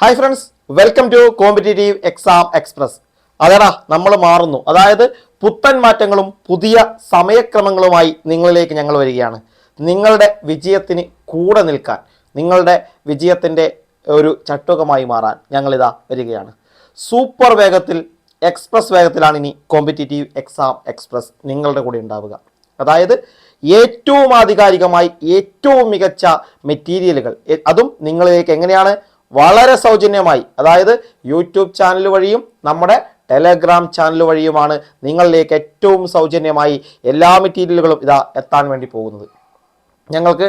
Hi friends welcome to competitive exam express അതേടാ നമ്മൾ മാറുന്നു. അതായത് പുത്തൻ മാറ്റങ്ങളും പുതിയ സമയക്രമങ്ങളുമായി നിങ്ങളിലേക്ക് ഞങ്ങൾ വരികയാണ്. നിങ്ങളുടെ വിജയത്തിന് കൂടെ നിൽക്കാൻ നിങ്ങളുടെ വിജയത്തിന്റെ ഒരു ചട്ടുകമായി മാറാൻ ഞങ്ങളിതാ വരികയാണ്. സൂപ്പർ വേഗത്തിൽ എക്സ്പ്രസ് വേഗത്തിലാണ് ഇനി കോമ്പറ്റേറ്റീവ് എക്സാം എക്സ്പ്രസ് നിങ്ങളുടെ കൂടെ ഉണ്ടാവുക. അതായത് ഏറ്റവും ആധികാരികമായി ഏറ്റവും മികച്ച മെറ്റീരിയലുകൾ അതും നിങ്ങളിലേക്ക് എങ്ങനെയാണ് വളരെ സൗജന്യമായി. അതായത് യൂട്യൂബ് ചാനൽ വഴിയും നമ്മുടെ ടെലഗ്രാം ചാനൽ വഴിയുമാണ് നിങ്ങളിലേക്ക് ഏറ്റവും സൗജന്യമായി എല്ലാ മെറ്റീരിയലുകളും ഇതാ എത്താൻ വേണ്ടി പോകുന്നത്. ഞങ്ങൾക്ക്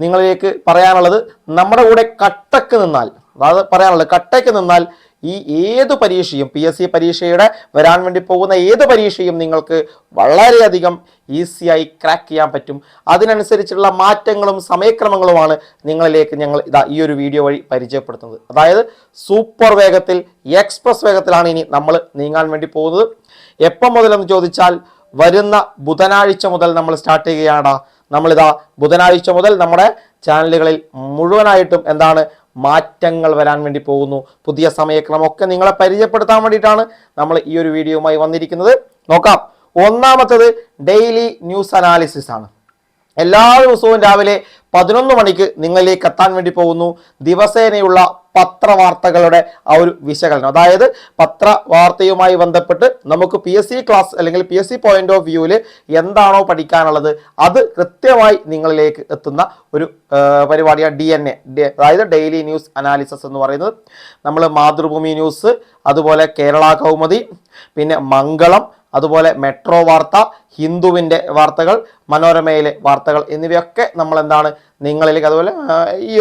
നിങ്ങളിലേക്ക് പറയാനുള്ളത് നമ്മുടെ കൂടെ കട്ടക്ക് നിന്നാൽ അതായത് പറയാനുള്ളത് കട്ടയ്ക്ക് നിന്നാൽ ഈ ഏത് പരീക്ഷയും പി എസ് സി പരീക്ഷയുടെ വരാൻ വേണ്ടി പോകുന്ന ഏത് പരീക്ഷയും നിങ്ങൾക്ക് വളരെയധികം ഈസിയായി ക്രാക്ക് ചെയ്യാൻ പറ്റും. അതിനനുസരിച്ചുള്ള മാറ്റങ്ങളും സമയക്രമങ്ങളുമാണ് നിങ്ങളിലേക്ക് ഞങ്ങൾ ഇതാ ഈ ഒരു വീഡിയോ വഴി പരിചയപ്പെടുത്തുന്നത്. അതായത് സൂപ്പർ വേഗത്തിൽ എക്സ്പ്രസ് വേഗത്തിലാണ് ഇനി നമ്മൾ നീങ്ങാൻ വേണ്ടി പോകുന്നത്. എപ്പം മുതലെന്ന് ചോദിച്ചാൽ വരുന്ന ബുധനാഴ്ച മുതൽ നമ്മൾ സ്റ്റാർട്ട് ചെയ്യുകയാണ്. നമ്മളിതാ ബുധനാഴ്ച മുതൽ നമ്മുടെ ചാനലുകളിൽ മുഴുവനായിട്ടും എന്താണ് മാറ്റങ്ങൾ വരാൻ വേണ്ടി പോകുന്നു. പുതിയ സമയക്രമമൊക്കെ നിങ്ങളെ പരിചയപ്പെടുത്താൻ വേണ്ടിയിട്ടാണ് നമ്മൾ ഈ ഒരു വീഡിയോയുമായി വന്നിരിക്കുന്നത്. നോക്കാം. ഒന്നാമത്തത് ഡെയിലി ന്യൂസ് അനാലിസിസ് ആണ്. എല്ലാ ദിവസവും രാവിലെ പതിനൊന്ന് മണിക്ക് നിങ്ങളിലേക്ക് എത്താൻ വേണ്ടി പോകുന്നു. ദിവസേനയുള്ള പത്രവാർത്തകളുടെ ആ ഒരു വിശകലനം. അതായത് പത്രവാർത്തയുമായി ബന്ധപ്പെട്ട് നമുക്ക് പി എസ് സി ക്ലാസ് അല്ലെങ്കിൽ P S C point of വ്യൂവിൽ എന്താണോ പഠിക്കാനുള്ളത് അത് കൃത്യമായി നിങ്ങളിലേക്ക് എത്തുന്ന ഒരു പരിപാടിയാണ് ഡി എൻ എ അതായത് ഡെയിലി ന്യൂസ് അനാലിസിസ് എന്ന് പറയുന്നത്. നമ്മൾ മാതൃഭൂമി ന്യൂസ് അതുപോലെ കേരള കൗമുദി പിന്നെ മംഗളം അതുപോലെ മെട്രോ വാർത്ത ഹിന്ദുവിന്റെ വാർത്തകൾ മനോരമയിലെ വാർത്തകൾ എന്നിവയൊക്കെ നമ്മൾ എന്താണ് നിങ്ങളിലേക്ക് അതുപോലെ ഈ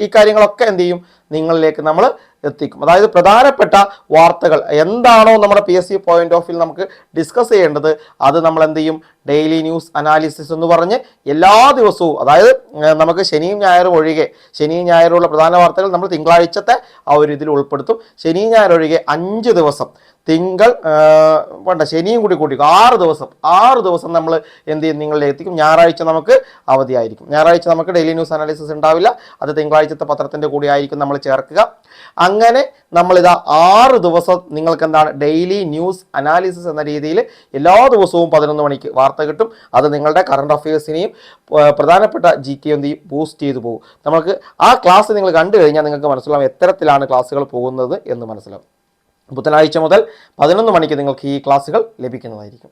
ഈ- കാര്യങ്ങളൊക്കെ എന്ത് ചെയ്യും? നിങ്ങളിലേക്ക് നമ്മൾ എത്തിക്കും. അതായത് പ്രധാനപ്പെട്ട വാർത്തകൾ എന്താണോ നമ്മുടെ P S C point of view നമുക്ക് ഡിസ്കസ് ചെയ്യേണ്ടത് അത് നമ്മൾ എന്ത് ചെയ്യും? ഡെയിലി ന്യൂസ് അനാലിസിസ് എന്ന് പറഞ്ഞ് എല്ലാ ദിവസവും അതായത് നമുക്ക് ശനിയും ഞായറും ഒഴികെ ശനിയും ഞായറും ഉള്ള പ്രധാന വാർത്തകൾ നമ്മൾ തിങ്കളാഴ്ചത്തെ ആ ഒരു ഇതിൽ ഉൾപ്പെടുത്തും. ശനിയും ഞായർ ഒഴികെ അഞ്ച് ദിവസം തിങ്കൾ വേണ്ട ശനിയും കൂടി കൂട്ടി ആറ് ദിവസം ആറ് ദിവസം നമ്മൾ എന്ത് ചെയ്യും? നിങ്ങളിലേക്ക് എത്തിക്കും. ഞായറാഴ്ച നമുക്ക് അവധിയായിരിക്കും. ഞായറാഴ്ച നമുക്ക് ഡെയിലി ന്യൂസ് അനാലിസിസ് ഉണ്ടാവില്ല. അത് തിങ്കളാഴ്ചത്തെ പത്രത്തിന്റെ കൂടി ആയിരിക്കും നമ്മൾ ചേർക്കുക. അങ്ങനെ നമ്മളിതാ ആറ് ദിവസം നിങ്ങൾക്ക് എന്താണ് ഡെയിലി ന്യൂസ് അനാലിസിസ് എന്ന രീതിയിൽ എല്ലാ ദിവസവും പതിനൊന്ന് മണിക്ക് വാർത്ത കിട്ടും. അത് നിങ്ങളുടെ കറണ്ട് അഫയേഴ്സിനെയും പ്രധാനപ്പെട്ട ജി കെ എന്ത് ബൂസ്റ്റ് ചെയ്തു പോകും. നമുക്ക് ആ ക്ലാസ് നിങ്ങൾ കണ്ടു കഴിഞ്ഞാൽ നിങ്ങൾക്ക് മനസ്സിലാവും എത്തരത്തിലാണ് ക്ലാസ്സുകൾ പോകുന്നത് എന്ന് മനസ്സിലാവും. ബുധനാഴ്ച മുതൽ പതിനൊന്ന് മണിക്ക് നിങ്ങൾക്ക് ഈ ക്ലാസ്സുകൾ ലഭിക്കുന്നതായിരിക്കും.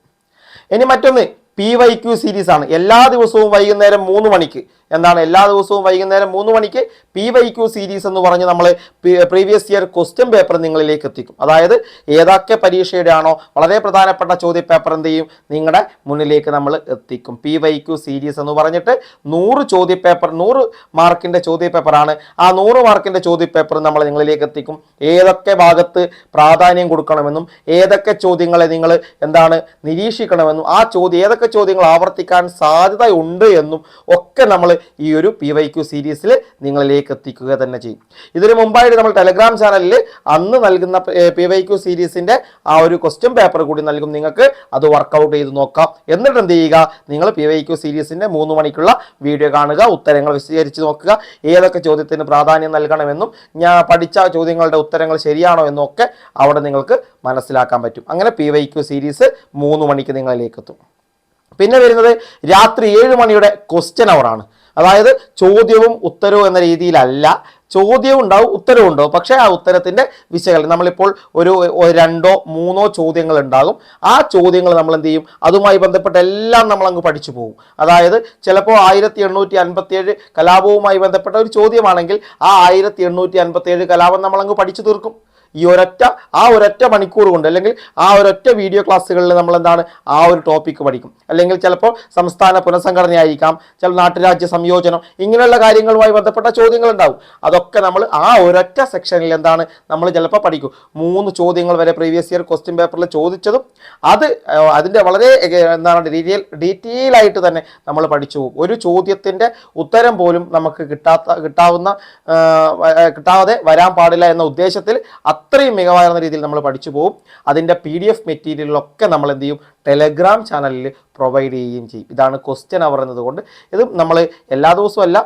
ഇനി മറ്റൊന്ന് പി വൈ ക്യു സീരീസ് ആണ്. എല്ലാ ദിവസവും വൈകുന്നേരം മൂന്ന് മണിക്ക്. എന്താണ്? എല്ലാ ദിവസവും വൈകുന്നേരം മൂന്ന് മണിക്ക് പി വൈ ക്യു സീരീസ് എന്ന് പറഞ്ഞ് നമ്മൾ പ്രീവിയസ് ഇയർ ക്വസ്റ്റ്യൻ പേപ്പർ നിങ്ങളിലേക്ക് എത്തിക്കും. അതായത് ഏതൊക്കെ പരീക്ഷയുടെ ആണോ വളരെ പ്രധാനപ്പെട്ട ചോദ്യപേപ്പർ എന്ത് ചെയ്യും? നിങ്ങളുടെ മുന്നിലേക്ക് നമ്മൾ എത്തിക്കും. പി വൈ ക്യു സീരീസ് എന്ന് പറഞ്ഞിട്ട് നൂറ് ചോദ്യപേപ്പർ നൂറ് മാർക്കിന്റെ ചോദ്യ പേപ്പറാണ് ആ നൂറ് മാർക്കിന്റെ ചോദ്യപേപ്പർ നമ്മൾ നിങ്ങളിലേക്ക് എത്തിക്കും. ഏതൊക്കെ ഭാഗത്ത് പ്രാധാന്യം കൊടുക്കണമെന്നും ഏതൊക്കെ ചോദ്യങ്ങളെ നിങ്ങൾ എന്താണ് നിരീക്ഷിക്കണമെന്നും ആ ചോദ്യം ഏതൊക്കെ ചോദ്യങ്ങൾ ആവർത്തിക്കാൻ സാധ്യത ഉണ്ട് എന്നും ഒക്കെ നമ്മൾ ഈ ഒരു പി വൈ ക്യു സീരീസിൽ നിങ്ങളിലേക്ക് എത്തിക്കുക തന്നെ ചെയ്യും. ഇതിനു മുമ്പായിട്ട് നമ്മൾ ടെലഗ്രാം ചാനലിൽ അന്ന് നൽകുന്ന പി വൈ ക്യു സീരീസിന്റെ ആ ഒരു ക്വസ്റ്റ്യൻ പേപ്പർ കൂടി നൽകും. നിങ്ങൾക്ക് അത് വർക്കൗട്ട് ചെയ്ത് നോക്കാം. എന്നിട്ട് എന്ത് ചെയ്യുക? നിങ്ങൾ പി വൈ ക്യു സീരീസിന്റെ മൂന്ന് മണിക്കുള്ള വീഡിയോ കാണുക ഉത്തരങ്ങൾ വിശദീകരിച്ച് നോക്കുക ഏതൊക്കെ ചോദ്യത്തിന് പ്രാധാന്യം നൽകണമെന്നും ഞാൻ പഠിച്ച ചോദ്യങ്ങളുടെ ഉത്തരങ്ങൾ ശരിയാണോ എന്നൊക്കെ അവിടെ നിങ്ങൾക്ക് മനസ്സിലാക്കാൻ പറ്റും. അങ്ങനെ പി വൈ ക്യു സീരീസ് മൂന്ന് മണിക്ക് നിങ്ങളിലേക്ക് എത്തും. പിന്നെ വരുന്നത് രാത്രി ഏഴ് മണിയുടെ ക്വസ്റ്റ്യൻ അവറാണ് അതായത് ചോദ്യവും ഉത്തരവും എന്ന രീതിയിലല്ല. ചോദ്യവും ഉണ്ടാവും ഉത്തരവും ഉണ്ടാവും. പക്ഷേ ആ ഉത്തരത്തിന്റെ വിശകലനം നമ്മളിപ്പോൾ ഒരു രണ്ടോ മൂന്നോ ചോദ്യങ്ങൾ ഉണ്ടാകും. ആ ചോദ്യങ്ങൾ നമ്മൾ എന്ത് ചെയ്യും? അതുമായി ബന്ധപ്പെട്ട എല്ലാം നമ്മൾ അങ്ങ് പഠിച്ചു പോകും. അതായത് ചിലപ്പോൾ ആയിരത്തി എണ്ണൂറ്റി അൻപത്തിയേഴ് കലാപവുമായി ബന്ധപ്പെട്ട ഒരു ചോദ്യമാണെങ്കിൽ ആ ആയിരത്തി എണ്ണൂറ്റി അൻപത്തിയേഴ് കലാപം നമ്മൾ അങ്ങ് പഠിച്ചു തീർക്കും. ഈ ഒരൊറ്റ ആ ഒരൊറ്റ മണിക്കൂർ കൊണ്ട് അല്ലെങ്കിൽ ആ ഒരൊറ്റ വീഡിയോ ക്ലാസ്സുകളിൽ നമ്മൾ എന്താണ് ആ ഒരു ടോപ്പിക്ക് പഠിക്കും. അല്ലെങ്കിൽ ചിലപ്പോൾ സംസ്ഥാന പുനഃസംഘടനയായിരിക്കാം ചില നാട്ടുരാജ്യ സംയോജനം ഇങ്ങനെയുള്ള കാര്യങ്ങളുമായി ബന്ധപ്പെട്ട ചോദ്യങ്ങൾ ഉണ്ടാവും അതൊക്കെ നമ്മൾ ആ ഒരൊറ്റ സെക്ഷനിൽ എന്താണ് നമ്മൾ ചിലപ്പോൾ പഠിക്കും. മൂന്ന് ചോദ്യങ്ങൾ വരെ പ്രീവിയസ് ഇയർ ക്വസ്റ്റ്യൻ പേപ്പറിൽ ചോദിച്ചതും അത് അതിന്റെ വളരെ എന്താണ് ഡീറ്റെയിൽ ഡീറ്റെയിൽ ആയിട്ട് തന്നെ നമ്മൾ പഠിച്ചു പോകും. ഒരു ചോദ്യത്തിന്റെ ഉത്തരം പോലും നമുക്ക് കിട്ടാത്ത കിട്ടാവുന്ന കിട്ടാതെ വരാൻ പാടില്ല എന്ന ഉദ്ദേശത്തിൽ അത്രയും മികവായിരുന്ന രീതിയിൽ നമ്മൾ പഠിച്ചു പോകും അതിന്റെ പി ഡി എഫ് മെറ്റീരിയലൊക്കെ നമ്മൾ എന്ത് ചെയ്യും? ടെലഗ്രാം ചാനലിൽ പ്രൊവൈഡ് ചെയ്യുകയും ചെയ്യും. ഇതാണ് ക്വസ്റ്റ്യൻ അവർ എന്നതുകൊണ്ട് ഇത് നമ്മൾ എല്ലാ ദിവസവും അല്ല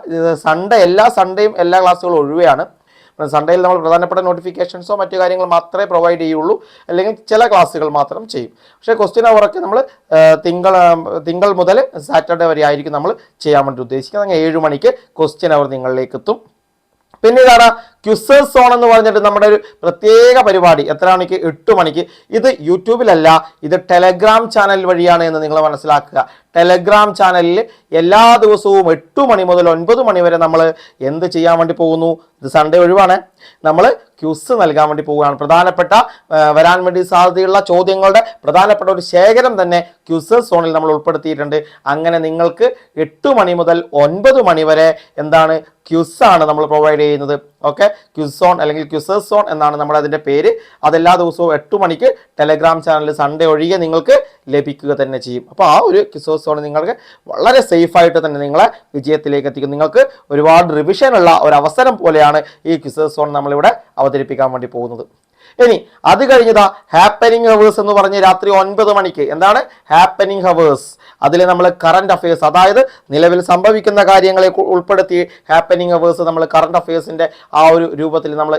സൺഡേ എല്ലാ സൺഡേയും എല്ലാ ക്ലാസ്സുകളും ഒഴിവെയാണ്. സൺഡേയിൽ നമ്മൾ പ്രധാനപ്പെട്ട നോട്ടിഫിക്കേഷൻസോ മറ്റു കാര്യങ്ങൾ മാത്രമേ പ്രൊവൈഡ് ചെയ്യുള്ളൂ. അല്ലെങ്കിൽ ചില ക്ലാസ്സുകൾ മാത്രം ചെയ്യും. പക്ഷേ ക്വസ്റ്റ്യൻ അവറൊക്കെ നമ്മൾ തിങ്കൾ തിങ്കൾ മുതൽ സാറ്റർഡേ വരെ ആയിരിക്കും നമ്മൾ ചെയ്യാൻ വേണ്ടി ഉദ്ദേശിക്കുന്നത്. അങ്ങനെ ഏഴ് മണിക്ക് ക്വസ്റ്റ്യൻ അവർ നിങ്ങളിലേക്ക് എത്തും. പിന്നെ ഇതാണ് ക്യുസേഴ്സ് സോൺ എന്ന് പറഞ്ഞിട്ട് നമ്മുടെ ഒരു പ്രത്യേക പരിപാടി. എത്ര മണിക്ക്? എട്ട് മണിക്ക്. ഇത് യൂട്യൂബിലല്ല ഇത് ടെലഗ്രാം ചാനൽ വഴിയാണ് എന്ന് നിങ്ങൾ മനസ്സിലാക്കുക. ടെലഗ്രാം ചാനലിൽ എല്ലാ ദിവസവും എട്ട് മണി മുതൽ ഒൻപത് മണി വരെ നമ്മൾ എന്ത് ചെയ്യാൻ വേണ്ടി പോകുന്നു? ഇത് സൺഡേ ഒഴിവാണ്. നമ്മൾ ക്യൂസ് നൽകാൻ വേണ്ടി പോവുകയാണ്. പ്രധാനപ്പെട്ട വരാൻ വേണ്ടി സാധ്യതയുള്ള ചോദ്യങ്ങളുടെ പ്രധാനപ്പെട്ട ഒരു ശേഖരം തന്നെ ക്യൂസ് സോണിൽ നമ്മൾ ഉൾപ്പെടുത്തിയിട്ടുണ്ട്. അങ്ങനെ നിങ്ങൾക്ക് എട്ട് മണി മുതൽ ഒൻപത് മണി വരെ എന്താണ് ക്യൂസാണ് നമ്മൾ പ്രൊവൈഡ് ചെയ്യുന്നത്. ഓക്കെ സോൺ അല്ലെങ്കിൽ ക്യൂസേഴ്സ് സോൺ എന്നാണ് നമ്മുടെ അതിന്റെ പേര്. അതെല്ലാ ദിവസവും എട്ട് മണിക്ക് ടെലഗ്രാം ചാനലിൽ സൺഡേ ഒഴികെ നിങ്ങൾക്ക് ലഭിക്കുക തന്നെ ചെയ്യും. അപ്പോൾ ആ ഒരു ക്യൂസേഴ്സ് സോൺ നിങ്ങൾക്ക് വളരെ സേഫായിട്ട് തന്നെ നിങ്ങളെ വിജയത്തിലേക്ക് എത്തിക്കും. നിങ്ങൾക്ക് ഒരുപാട് റിവിഷനുള്ള ഒരു അവസരം പോലെയാണ് ഈ ക്യൂസേഴ്സ് സോൺ നമ്മളിവിടെ അവതരിപ്പിക്കാൻ വേണ്ടി പോകുന്നത്. ഇനി അത് കഴിഞ്ഞതാ ഹാപ്പനിങ് ഹവേഴ്സ് എന്ന് പറഞ്ഞ് രാത്രി ഒൻപത് മണിക്ക്. എന്താണ്? ഹാപ്പനിങ് ഹവേഴ്സ് അതിൽ നമ്മൾ കറണ്ട് അഫയേഴ്സ് അതായത് നിലവിൽ സംഭവിക്കുന്ന കാര്യങ്ങളെ ഉൾപ്പെടുത്തി ഹാപ്പനിങ് ഹവേഴ്സ് നമ്മൾ കറണ്ട് അഫയേഴ്സിന്റെ ആ ഒരു രൂപത്തിൽ നമ്മൾ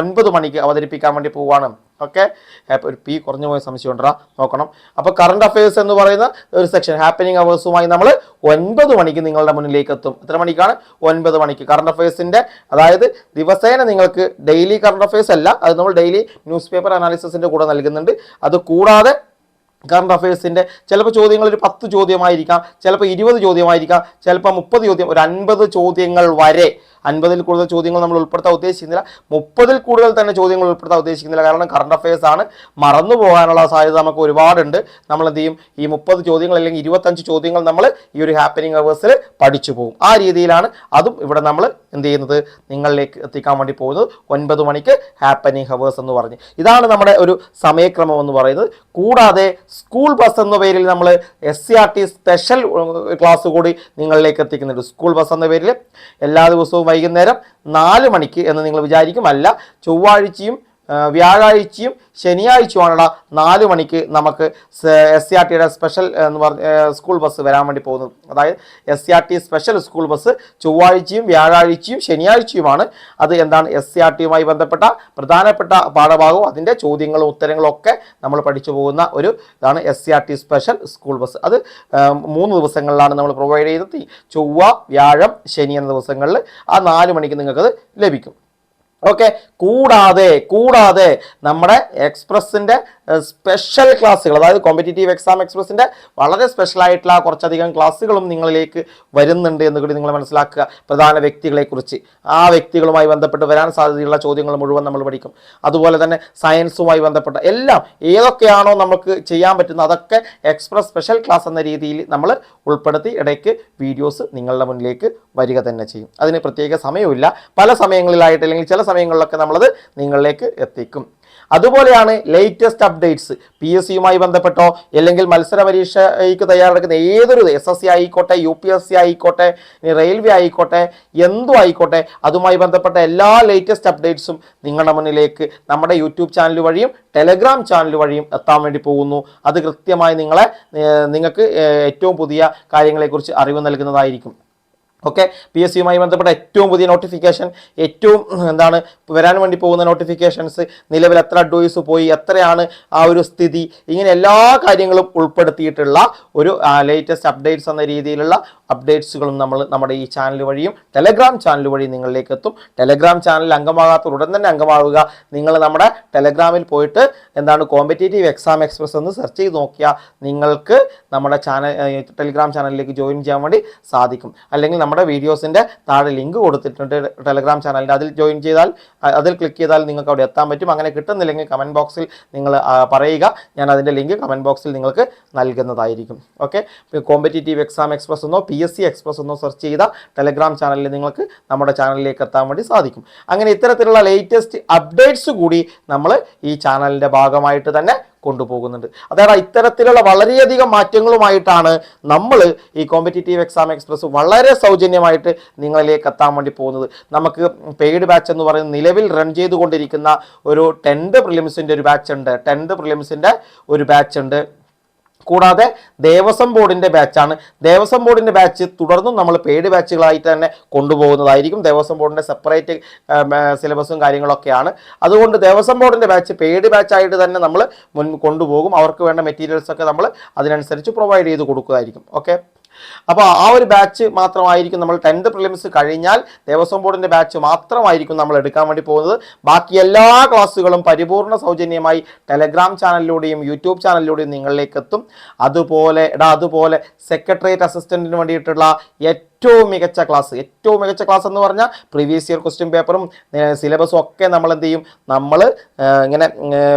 ഒൻപത് മണിക്ക് അവതരിപ്പിക്കാൻ വേണ്ടി പോവുകയാണ് ഓക്കെ ഒരു പി കുറഞ്ഞു പോയ സംശയം ഉണ്ടാ നോക്കണം. അപ്പോൾ കറണ്ട് അഫയേഴ്സ് എന്ന് പറയുന്ന ഒരു സെക്ഷൻ ഹാപ്പനിങ് അവേഴ്സുമായി നമ്മൾ ഒൻപത് മണിക്ക് നിങ്ങളുടെ മുന്നിലേക്ക് എത്തും. എത്ര മണിക്കാണ്? ഒൻപത് മണിക്ക്. കറണ്ട് അഫയേഴ്സിന്റെ അതായത് ദിവസേന നിങ്ങൾക്ക് ഡെയിലി കറണ്ട് അഫയേഴ്സ് അല്ല അത് നമ്മൾ ഡെയിലി ന്യൂസ് പേപ്പർ അനാലിസിസിന്റെ കൂടെ നൽകുന്നുണ്ട്. അത് കൂടാതെ കറണ്ട് അഫയേഴ്സിന്റെ ചിലപ്പോൾ ചോദ്യങ്ങൾ ഒരു പത്ത് ചോദ്യമായിരിക്കാം ചിലപ്പോൾ ഇരുപത് ചോദ്യമായിരിക്കാം ചിലപ്പോൾ മുപ്പത് ചോദ്യം ഒരു അൻപത് ചോദ്യങ്ങൾ വരെ. അൻപതിൽ കൂടുതൽ ചോദ്യങ്ങൾ നമ്മൾ ഉൾപ്പെടുത്താൻ ഉദ്ദേശിക്കുന്നില്ല. മുപ്പതിൽ കൂടുതൽ തന്നെ ചോദ്യങ്ങൾ ഉൾപ്പെടുത്താൻ ഉദ്ദേശിക്കുന്നില്ല. കാരണം കറണ്ട് അഫയേഴ്സ് ആണ് മറന്നു പോകാനുള്ള സാധ്യത നമുക്ക് ഒരുപാടുണ്ട്. നമ്മൾ എന്ത് ചെയ്യും? ഈ മുപ്പത് ചോദ്യങ്ങൾ അല്ലെങ്കിൽ ഇരുപത്തഞ്ച് ചോദ്യങ്ങൾ നമ്മൾ ഈ ഒരു ഹാപ്പനിങ് അവേഴ്സിൽ പഠിച്ചു പോകും. ആ രീതിയിലാണ് അതും ഇവിടെ നമ്മൾ എന്ത് ചെയ്യുന്നത്? നിങ്ങളിലേക്ക് എത്തിക്കാൻ വേണ്ടി പോകുന്നത്. ഒൻപത് മണിക്ക് ഹാപ്പനിങ് ഹവേഴ്സ് എന്ന് പറഞ്ഞ്. ഇതാണ് നമ്മുടെ ഒരു സമയക്രമം എന്ന് പറയുന്നത്. കൂടാതെ സ്കൂൾ ബസ് എന്ന പേരിൽ നമ്മൾ S C R T special class കൂടി നിങ്ങളിലേക്ക് എത്തിക്കുന്നുണ്ട്. സ്കൂൾ ബസ് എന്ന പേരിൽ എല്ലാ ദിവസവും വൈകുന്നേരം നാല് മണിക്ക് എന്ന് നിങ്ങൾ വിചാരിക്കും. അല്ല ചൊവ്വാഴ്ചയും വ്യാഴാഴ്ചയും ശനിയാഴ്ചയുമാണുള്ള നാല് മണിക്ക് നമുക്ക് എസ് സി ആർ ടിയുടെ സ്പെഷ്യൽ എന്ന് പറഞ്ഞ സ്കൂൾ ബസ് വരാൻ വേണ്ടി പോകുന്നത്. അതായത് S C R T special school bus ചൊവ്വാഴ്ചയും വ്യാഴാഴ്ചയും ശനിയാഴ്ചയുമാണ്. അത് എന്താണ്? എസ് സി ആർ ടിയുമായി ബന്ധപ്പെട്ട പ്രധാനപ്പെട്ട പാഠഭാഗവും അതിന്റെ ചോദ്യങ്ങളും ഉത്തരങ്ങളും ഒക്കെ നമ്മൾ പഠിച്ചു പോകുന്ന ഒരു ഇതാണ് S C R T special school bus അത് മൂന്ന് ദിവസങ്ങളിലാണ് നമ്മൾ പ്രൊവൈഡ് ചെയ്തത് ചൊവ്വ വ്യാഴം ശനി എന്ന ദിവസങ്ങളിൽ ആ നാല് മണിക്ക് നിങ്ങൾക്കത് ലഭിക്കും. ഓക്കെ കൂടാതെ കൂടാതെ നമ്മുടെ എക്സ്പ്രസിന്റെ സ്പെഷ്യൽ ക്ലാസ്സുകൾ അതായത് കോമ്പറ്റേറ്റീവ് എക്സാം എക്സ്പ്രസിന്റെ വളരെ സ്പെഷ്യൽ ആയിട്ടുള്ള കുറച്ചധികം ക്ലാസ്സുകളും നിങ്ങളിലേക്ക് വരുന്നുണ്ട് എന്ന് കൂടി നിങ്ങൾ മനസ്സിലാക്കുക. പ്രധാന വ്യക്തികളെക്കുറിച്ച്. ആ വ്യക്തികളുമായി ബന്ധപ്പെട്ട് വരാൻ സാധ്യതയുള്ള ചോദ്യങ്ങൾ മുഴുവൻ നമ്മൾ പഠിക്കും. അതുപോലെ തന്നെ സയൻസുമായി ബന്ധപ്പെട്ട എല്ലാം ഏതൊക്കെയാണോ നമുക്ക് ചെയ്യാൻ പറ്റുന്നത് അതൊക്കെ എക്സ്പ്രസ് സ്പെഷ്യൽ ക്ലാസ് എന്ന രീതിയിൽ നമ്മൾ ഉൾപ്പെടുത്തി ഇടയ്ക്ക് വീഡിയോസ് നിങ്ങളുടെ മുന്നിലേക്ക് വരിക തന്നെ ചെയ്യും. അതിന് പ്രത്യേക സമയമില്ല. പല സമയങ്ങളിലായിട്ട് അല്ലെങ്കിൽ ചില സമയങ്ങളിലൊക്കെ നമ്മളത് നിങ്ങളിലേക്ക് എത്തിക്കും. അതുപോലെയാണ് ലേറ്റസ്റ്റ് അപ്ഡേറ്റ്സ് പി എസ് സിയുമായി ബന്ധപ്പെട്ടോ അല്ലെങ്കിൽ മത്സര പരീക്ഷയ്ക്ക് തയ്യാറെടുക്കുന്ന ഏതൊരു എസ് എസ് സി ആയിക്കോട്ടെ യു പി എസ് സി ആയിക്കോട്ടെ റെയിൽവേ ആയിക്കോട്ടെ എന്തും ആയിക്കോട്ടെ അതുമായി ബന്ധപ്പെട്ട എല്ലാ ലേറ്റസ്റ്റ് അപ്ഡേറ്റ്സും നിങ്ങളുടെ മുന്നിലേക്ക് നമ്മുടെ യൂട്യൂബ് ചാനൽ വഴിയും ടെലഗ്രാം ചാനൽ വഴിയും എത്താൻ വേണ്ടി പോകുന്നു. അത് കൃത്യമായി നിങ്ങളെ നിങ്ങൾക്ക് ഏറ്റവും പുതിയ കാര്യങ്ങളെക്കുറിച്ച് അറിവ് നൽകുന്നതായിരിക്കും. ഓക്കെ? പി എസ് സിയുമായി ബന്ധപ്പെട്ട ഏറ്റവും പുതിയ നോട്ടിഫിക്കേഷൻ ഏറ്റവും എന്താണ് വരാൻ വേണ്ടി പോകുന്ന നോട്ടിഫിക്കേഷൻസ് നിലവിൽ എത്ര അഡ്വൈസ് പോയി എത്രയാണ് ആ ഒരു സ്ഥിതി ഇങ്ങനെ എല്ലാ കാര്യങ്ങളും ഉൾപ്പെടുത്തിയിട്ടുള്ള ഒരു ലേറ്റസ്റ്റ് അപ്ഡേറ്റ്സ് എന്ന രീതിയിലുള്ള അപ്ഡേറ്റ്സുകളും നമ്മൾ നമ്മുടെ ഈ ചാനൽ വഴിയും ടെലഗ്രാം ചാനൽ വഴി നിങ്ങളിലേക്ക് എത്തും. ടെലഗ്രാം ചാനലിൽ അംഗമാകാത്ത ഉടൻ തന്നെ അംഗമാവുക. നിങ്ങൾ നമ്മുടെ ടെലഗ്രാമിൽ പോയിട്ട് എന്താണ് കോമ്പറ്റേറ്റീവ് എക്സാം എക്സ്പ്രസ് എന്ന് സെർച്ച് ചെയ്ത് നോക്കിയാൽ നിങ്ങൾക്ക് നമ്മുടെ ചാനൽ ടെലിഗ്രാം ചാനലിലേക്ക് ജോയിൻ ചെയ്യാൻ വേണ്ടി സാധിക്കും. അല്ലെങ്കിൽ നമ്മുടെ വീഡിയോസിന്റെ താഴെ ലിങ്ക് കൊടുത്തിട്ടുണ്ട് ടെലഗ്രാം ചാനലിന്റെ അതിൽ ജോയിൻ ചെയ്താൽ അതിൽ ക്ലിക്ക് ചെയ്താൽ നിങ്ങൾക്ക് അവിടെ എത്താൻ പറ്റും. അങ്ങനെ കിട്ടുന്നില്ലെങ്കിൽ കമന്റ് ബോക്സിൽ നിങ്ങൾ പറയുക. ഞാൻ അതിന്റെ ലിങ്ക് കമന്റ് ബോക്സിൽ നിങ്ങൾക്ക് നൽകുന്നതായിരിക്കും. ഓക്കെ കോമ്പറ്റേറ്റീവ് എക്സാം എക്സ്പ്രസ് എന്നോ പി എസ് സി എക്സ്പ്രസ് എന്നോ സെർച്ച് ചെയ്ത ടെലഗ്രാം ചാനലിൽ നിങ്ങൾക്ക് നമ്മുടെ ചാനലിലേക്ക് എത്താൻ വേണ്ടി സാധിക്കും. അങ്ങനെ ഇത്തരത്തിലുള്ള ലേറ്റസ്റ്റ് അപ്ഡേറ്റ്സ് കൂടി നമ്മൾ ഈ ചാനലിന്റെ ഭാഗമായിട്ട് തന്നെ കൊണ്ടുപോകുന്നുണ്ട്. അതായത് ഇത്തരത്തിലുള്ള വളരെയധികം മാറ്റങ്ങളുമായിട്ടാണ് നമ്മൾ ഈ കോമ്പറ്റേറ്റീവ് എക്സാം എക്സ്പ്രസ് വളരെ സൗജന്യമായിട്ട് നിങ്ങളിലേക്ക് എത്താൻ വേണ്ടി പോകുന്നത്. നമുക്ക് പെയ്ഡ് ബാച്ച് എന്ന് പറയുന്നത് നിലവിൽ റൺ ചെയ്തുകൊണ്ടിരിക്കുന്ന ഒരു ടെൻത്ത് പ്രിലിംസിന്റെ ഒരു ബാച്ച് ഉണ്ട്. ടെൻത്ത് പ്രിലിംസിന്റെ ഒരു ബാച്ച് ഉണ്ട്. കൂടാതെ ദേവസ്വം ബോർഡിന്റെ ബാച്ചാണ്. ദേവസ്വം ബോർഡിന്റെ ബാച്ച് തുടർന്നും നമ്മൾ പെയ്ഡ് ബാച്ചുകളായിട്ട് തന്നെ കൊണ്ടുപോകുന്നതായിരിക്കും. ദേവസ്വം ബോർഡിന്റെ സെപ്പറേറ്റ് സിലബസും കാര്യങ്ങളൊക്കെയാണ്. അതുകൊണ്ട് ദേവസ്വം ബോർഡിന്റെ ബാച്ച് പെയ്ഡ് ബാച്ചായിട്ട് തന്നെ നമ്മൾ മുൻ കൊണ്ടുപോകും. അവർക്ക് വേണ്ട മെറ്റീരിയൽസൊക്കെ നമ്മൾ അതിനനുസരിച്ച് പ്രൊവൈഡ് ചെയ്ത് കൊടുക്കുമായിരിക്കും ഓക്കെ? അപ്പോൾ ആ ഒരു ബാച്ച് മാത്രമായിരിക്കും നമ്മൾ ടെൻത്ത് പ്രിലിംസ് കഴിഞ്ഞാൽ ദേവസ്വം ബോർഡിന്റെ ബാച്ച് മാത്രമായിരിക്കും നമ്മൾ എടുക്കാൻ വേണ്ടി പോകുന്നത്. ബാക്കി എല്ലാ ക്ലാസ്സുകളും പരിപൂർണ സൗജന്യമായി ടെലഗ്രാം ചാനലിലൂടെയും യൂട്യൂബ് ചാനലിലൂടെയും നിങ്ങളിലേക്ക് എത്തും. അതുപോലെ എടാ അതുപോലെ സെക്രട്ടേറിയറ്റ് അസിസ്റ്റന്റിന് വേണ്ടിയിട്ടുള്ള ഏറ്റവും മികച്ച ക്ലാസ് ഏറ്റവും മികച്ച ക്ലാസ് എന്ന് പറഞ്ഞാൽ പ്രീവിയസ് ഇയർ ക്വസ്റ്റ്യൻ പേപ്പറും സിലബസും ഒക്കെ നമ്മൾ എന്ത് ചെയ്യും? നമ്മൾ ഇങ്ങനെ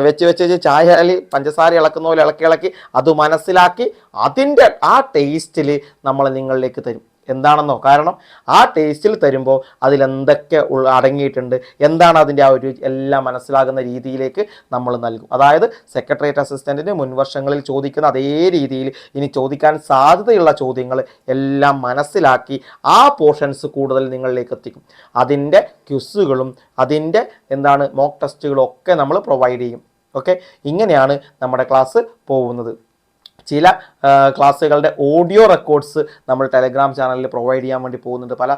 വെച്ച് വെച്ച് വെച്ച് വെച്ച് ചായയിൽ പഞ്ചസാര ഇളക്കുന്ന പോലെ ഇളക്കി ഇളക്കി അത് മനസ്സിലാക്കി അതിന്റെ ആ ടേസ്റ്റിൽ നമ്മൾ നിങ്ങളിലേക്ക് തരും. എന്താണെന്നോ? കാരണം ആ ടേസ്റ്റിൽ തരുമ്പോൾ അതിലെന്തൊക്കെ അടങ്ങിയിട്ടുണ്ട് എന്താണ് അതിന്റെ ആ ഒരു എല്ലാം മനസ്സിലാകുന്ന രീതിയിലേക്ക് നമ്മൾ നൽകും. അതായത് സെക്രട്ടേറിയറ്റ് അസിസ്റ്റന്റിന് മുൻവർഷങ്ങളിൽ ചോദിക്കുന്ന അതേ രീതിയിൽ ഇനി ചോദിക്കാൻ സാധ്യതയുള്ള ചോദ്യങ്ങൾ എല്ലാം മനസ്സിലാക്കി ആ പോർഷൻസ് കൂടുതൽ നിങ്ങളിലേക്ക് എത്തിക്കും. അതിന്റെ ക്യുസുകളും അതിന്റെ എന്താണ് മോക്ക് ടെസ്റ്റുകളും ഒക്കെ നമ്മൾ പ്രൊവൈഡ് ചെയ്യും. ഓക്കെ ഇങ്ങനെയാണ് നമ്മുടെ ക്ലാസ് പോകുന്നത്. ചില ക്ലാസ്സുകളുടെ ഓഡിയോ റെക്കോർഡ്സ് നമ്മൾ ടെലഗ്രാം ചാനലിൽ പ്രൊവൈഡ് ചെയ്യാൻ വേണ്ടി പോകുന്നുണ്ട്. പല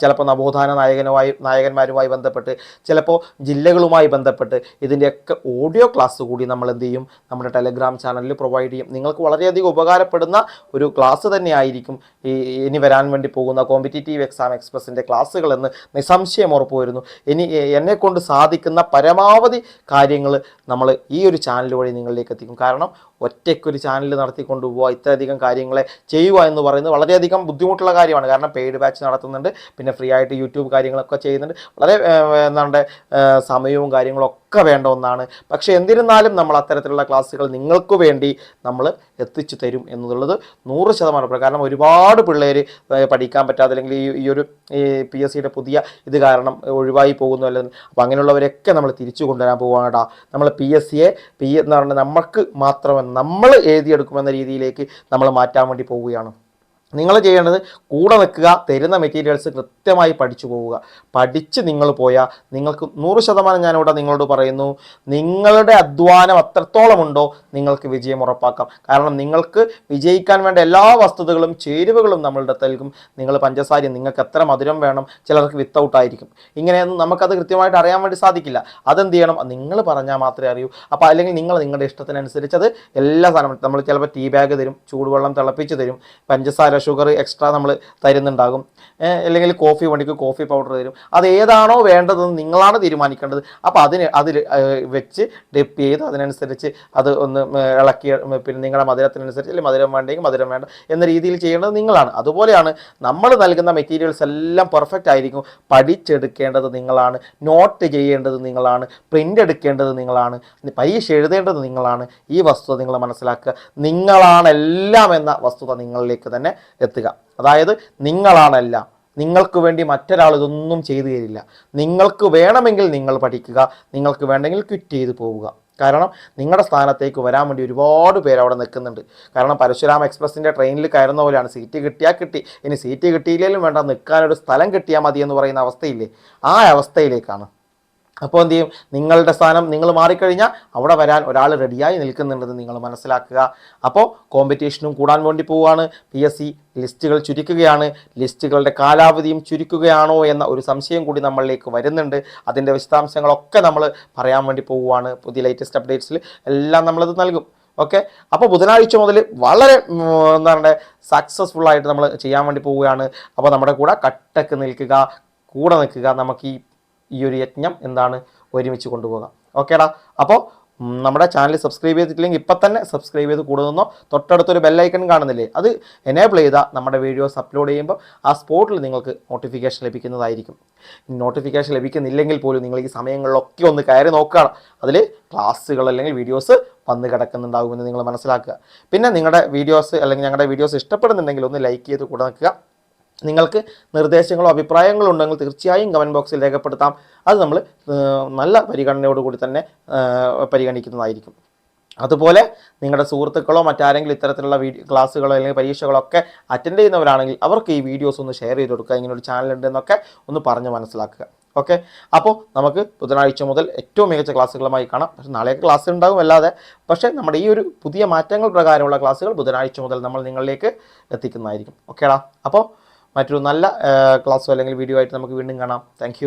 ചിലപ്പോൾ നവോത്ഥാന നായകനുമായി നായകന്മാരുമായി ബന്ധപ്പെട്ട് ചിലപ്പോൾ ജില്ലകളുമായി ബന്ധപ്പെട്ട് ഇതിന്റെയൊക്കെ ഓഡിയോ ക്ലാസ് കൂടി നമ്മൾ എന്ത് ചെയ്യും? നമ്മുടെ ടെലഗ്രാം ചാനലിൽ പ്രൊവൈഡ് ചെയ്യും. നിങ്ങൾക്ക് വളരെയധികം ഉപകാരപ്പെടുന്ന ഒരു ക്ലാസ് തന്നെയായിരിക്കും ഈ ഇനി വരാൻ വേണ്ടി പോകുന്ന കോമ്പറ്റേറ്റീവ് എക്സാം എക്സ്പ്രസിന്റെ ക്ലാസ്സുകളെന്ന് നിസ്സംശയം ഉറപ്പ് വരുന്നു ഇനി എന്നെക്കൊണ്ട് സാധിക്കുന്ന പരമാവധി കാര്യങ്ങൾ നമ്മൾ ഈ ഒരു ചാനൽ വഴി നിങ്ങളിലേക്ക് എത്തിക്കും. കാരണം ഒറ്റയ്ക്കൊരു ചാനൽ നടത്തിക്കൊണ്ട് പോവുക ഇത്രയധികം കാര്യങ്ങളെ ചെയ്യുക എന്ന് പറയുന്നത് വളരെയധികം ബുദ്ധിമുട്ടുള്ള കാര്യമാണ്. കാരണം പെയ്ഡ് ബാച്ച് നടത്തുന്നുണ്ട് പിന്നെ ഫ്രീ ആയിട്ട് യൂട്യൂബ് കാര്യങ്ങളൊക്കെ ചെയ്യുന്നുണ്ട്. വളരെ എന്താണ് സമയവും കാര്യങ്ങളൊക്കെ വേണ്ട ഒന്നാണ്. പക്ഷേ എന്നിരുന്നാലും നമ്മൾ അത്തരത്തിലുള്ള ക്ലാസ്സുകൾ നിങ്ങൾക്ക് വേണ്ടി നമ്മൾ എത്തിച്ചു തരും എന്നുള്ളത് നൂറ് ശതമാനം. കാരണം ഒരുപാട് പിള്ളേർ പഠിക്കാൻ പറ്റാതെ അല്ലെങ്കിൽ ഈ ഈ ഒരു പി എസ് സിയുടെ പുതിയ ഇത് കാരണം ഒഴിവായി പോകുന്നു അല്ലെങ്കിൽ അപ്പോൾ അങ്ങനെയുള്ളവരൊക്കെ നമ്മൾ തിരിച്ചു കൊണ്ടുവരാൻ പോവുകയാണടാ നമ്മൾ പി എസ് സിയെ പി എന്ന് പറഞ്ഞാൽ നമുക്ക് മാത്രമേ നമ്മൾ എഴുതിയെടുക്കുമെന്ന രീതിയിലേക്ക് നമ്മൾ മാറ്റാൻ വേണ്ടി പോവുകയാണ്. നിങ്ങൾ ചെയ്യേണ്ടത് കൂടെ നിൽക്കുക തരുന്ന മെറ്റീരിയൽസ് കൃത്യമായി പഠിച്ചു പോവുക. പഠിച്ച് നിങ്ങൾ പോയാൽ നിങ്ങൾക്ക് നൂറ് ശതമാനം ഞാനിവിടെ നിങ്ങളോട് പറയുന്നു. നിങ്ങളുടെ അധ്വാനം അത്രത്തോളം ഉണ്ടോ നിങ്ങൾക്ക് വിജയം ഉറപ്പാക്കാം. കാരണം നിങ്ങൾക്ക് വിജയിക്കാൻ വേണ്ട എല്ലാ വസ്തുതകളും ചേരുവകളും നമ്മളുടെ തൽക്കും നിങ്ങൾ പഞ്ചസാര നിങ്ങൾക്ക് എത്ര മധുരം വേണം ചിലർക്ക് വിത്തൗട്ട് ആയിരിക്കും. ഇങ്ങനെയൊന്നും നമുക്കത് കൃത്യമായിട്ട് അറിയാൻ വേണ്ടി സാധിക്കില്ല. അതെന്ത് ചെയ്യണം? നിങ്ങൾ പറഞ്ഞാൽ മാത്രമേ അറിയൂ. അപ്പോൾ അല്ലെങ്കിൽ നിങ്ങൾ നിങ്ങളുടെ ഇഷ്ടത്തിനനുസരിച്ച് അത് എല്ലാ സാധനവും നമ്മൾ ചിലപ്പോൾ ടീ ബാഗ് തരും ചൂടുവെള്ളം തിളപ്പിച്ച് തരും പഞ്ചസാര ഷുഗർ എക്സ്ട്രാ നമ്മൾ തരുന്നുണ്ടാകും. അല്ലെങ്കിൽ കോഫി വണ്ടിക്ക് കോഫി പൗഡർ തരും. അത് ഏതാണോ വേണ്ടതെന്ന് നിങ്ങളാണ് തീരുമാനിക്കേണ്ടത്. അപ്പോൾ അതിന് അതിൽ വെച്ച് ഡിപ്പ് ചെയ്ത് അതിനനുസരിച്ച് അത് ഒന്ന് ഇളക്കി പിന്നെ നിങ്ങളുടെ മധുരത്തിനനുസരിച്ച് അല്ലെങ്കിൽ മധുരം വേണ്ടെങ്കിൽ മധുരം വേണ്ട എന്ന രീതിയിൽ ചെയ്യേണ്ടത് നിങ്ങളാണ്. അതുപോലെയാണ് നമ്മൾ നൽകുന്ന മെറ്റീരിയൽസ് എല്ലാം പെർഫെക്റ്റ് ആയിരിക്കും. പഠിച്ചെടുക്കേണ്ടത് നിങ്ങളാണ്. നോട്ട് ചെയ്യേണ്ടത് നിങ്ങളാണ്. പ്രിന്റ് എടുക്കേണ്ടത് നിങ്ങളാണ്. പരീക്ഷ എഴുതേണ്ടത് നിങ്ങളാണ്. ഈ വസ്തുത നിങ്ങൾ മനസ്സിലാക്കുക. നിങ്ങളാണ് എല്ലാം എന്ന വസ്തുത നിങ്ങളിലേക്ക് തന്നെ എത്തുക. അതായത് നിങ്ങളാണെല്ലാം. നിങ്ങൾക്ക് വേണ്ടി മറ്റൊരാൾ ഇതൊന്നും ചെയ്തു തരില്ല. നിങ്ങൾക്ക് വേണമെങ്കിൽ നിങ്ങൾ പഠിക്കുക. നിങ്ങൾക്ക് വേണ്ടെങ്കിൽ ക്വിറ്റ് ചെയ്ത് പോവുക. കാരണം നിങ്ങളുടെ സ്ഥാനത്തേക്ക് വരാൻ വേണ്ടി ഒരുപാട് പേര് അവിടെ നിൽക്കുന്നുണ്ട്. കാരണം പരശുരാമ എക്സ്പ്രസിന്റെ ട്രെയിനിൽ കയറുന്ന പോലെയാണ്. സീറ്റ് കിട്ടിയാൽ കിട്ടി. ഇനി സീറ്റ് കിട്ടിയില്ലെങ്കിലും വേണ്ട. നിൽക്കാനൊരു സ്ഥലം കിട്ടിയാൽ മതി എന്ന് പറയുന്ന അവസ്ഥയില്ലേ? ആ അവസ്ഥയിലേക്കാണ്. അപ്പോൾ എന്ത് ചെയ്യും? നിങ്ങളുടെ സ്ഥാനം നിങ്ങൾ മാറിക്കഴിഞ്ഞാൽ അവിടെ വരാൻ ഒരാൾ റെഡിയായി നിൽക്കുന്നുണ്ടെന്ന് നിങ്ങൾ മനസ്സിലാക്കുക. അപ്പോൾ കോമ്പറ്റീഷനും കൂടാൻ വേണ്ടി പോവുകയാണ്. പി എസ് സി ലിസ്റ്റുകൾ ചുരുക്കുകയാണ്. ലിസ്റ്റുകളുടെ കാലാവധിയും ചുരുക്കുകയാണോ എന്ന ഒരു സംശയം കൂടി നമ്മളിലേക്ക് വരുന്നുണ്ട്. അതിന്റെ വിശദാംശങ്ങളൊക്കെ നമ്മൾ പറയാൻ വേണ്ടി പോവുകയാണ്. പുതിയ ലേറ്റസ്റ്റ് അപ്ഡേറ്റ്സിൽ എല്ലാം നമ്മളത് നൽകും. ഓക്കെ അപ്പോൾ ബുധനാഴ്ച മുതൽ വളരെ എന്താ പറയുക സക്സസ്ഫുൾ ആയിട്ട് നമ്മൾ ചെയ്യാൻ വേണ്ടി പോവുകയാണ്. അപ്പോൾ നമ്മുടെ കൂടെ കട്ടക്ക് നിൽക്കുക കൂടെ നിൽക്കുക. നമുക്ക് ഈ ഈ ഒരു യജ്ഞം എന്താണ് ഒരുമിച്ച് കൊണ്ടുപോകാം ഓക്കേടാ. അപ്പോൾ നമ്മുടെ ചാനൽ സബ്സ്ക്രൈബ് ചെയ്തിട്ടില്ലെങ്കിൽ ഇപ്പം തന്നെ സബ്സ്ക്രൈബ് ചെയ്ത് കൂടുന്നോ തൊട്ടടുത്തൊരു ബെല്ലൈക്കൺ കാണുന്നില്ലേ? അത് എനേബിൾ ചെയ്താൽ നമ്മുടെ വീഡിയോസ് അപ്ലോഡ് ചെയ്യുമ്പോൾ ആ സ്പോട്ടിൽ നിങ്ങൾക്ക് നോട്ടിഫിക്കേഷൻ ലഭിക്കുന്നതായിരിക്കും. നോട്ടിഫിക്കേഷൻ ലഭിക്കുന്നില്ലെങ്കിൽ പോലും നിങ്ങൾ ഈ സമയങ്ങളിലൊക്കെ ഒന്ന് കയറി നോക്കുകയാണ് അതിൽ ക്ലാസ്സുകൾ അല്ലെങ്കിൽ വീഡിയോസ് വന്ന് കിടക്കുന്നുണ്ടാകുമെന്ന് നിങ്ങൾ മനസ്സിലാക്കുക. പിന്നെ നിങ്ങളുടെ വീഡിയോസ് അല്ലെങ്കിൽ ഞങ്ങളുടെ വീഡിയോസ് ഇഷ്ടപ്പെടുന്നുണ്ടെങ്കിൽ ഒന്ന് ലൈക്ക് ചെയ്ത് കൂടെ നിൽക്കുക. നിങ്ങൾക്ക് നിർദ്ദേശങ്ങളോ അഭിപ്രായങ്ങളോ ഉണ്ടെങ്കിൽ തീർച്ചയായും കമന്റ് ബോക്സിൽ രേഖപ്പെടുത്താം. അത് നമ്മൾ നല്ല പരിഗണനയോടുകൂടി തന്നെ പരിഗണിക്കുന്നതായിരിക്കും. അതുപോലെ നിങ്ങളുടെ സുഹൃത്തുക്കളോ മറ്റാരെങ്കിലും ഇത്തരത്തിലുള്ള വീഡിയോ ക്ലാസ്സുകളോ അല്ലെങ്കിൽ പരീക്ഷകളോ ഒക്കെ അറ്റൻഡ് ചെയ്യുന്നവരാണെങ്കിൽ അവർക്ക് ഈ വീഡിയോസ് ഒന്ന് ഷെയർ ചെയ്ത് കൊടുക്കുക. ഇങ്ങനെ ഒരു ഉണ്ട് എന്നൊക്കെ ഒന്ന് പറഞ്ഞ് മനസ്സിലാക്കുക. ഓക്കെ അപ്പോൾ നമുക്ക് ബുധനാഴ്ച മുതൽ ഏറ്റവും മികച്ച ക്ലാസ്സുകളുമായി കാണാം. പക്ഷേ നാളെയൊക്കെ ക്ലാസ് ഉണ്ടാകും അല്ലാതെ. പക്ഷേ നമ്മുടെ ഈ ഒരു പുതിയ മാറ്റങ്ങൾ പ്രകാരമുള്ള ക്ലാസ്സുകൾ ബുധനാഴ്ച മുതൽ നമ്മൾ നിങ്ങളിലേക്ക് എത്തിക്കുന്നതായിരിക്കും. ഓക്കേടാ അപ്പോൾ മറ്റൊരു നല്ല ക്ലാസ്സോ അല്ലെങ്കിൽ വീഡിയോ ആയിട്ട് നമുക്ക് വീണ്ടും കാണാം. താങ്ക്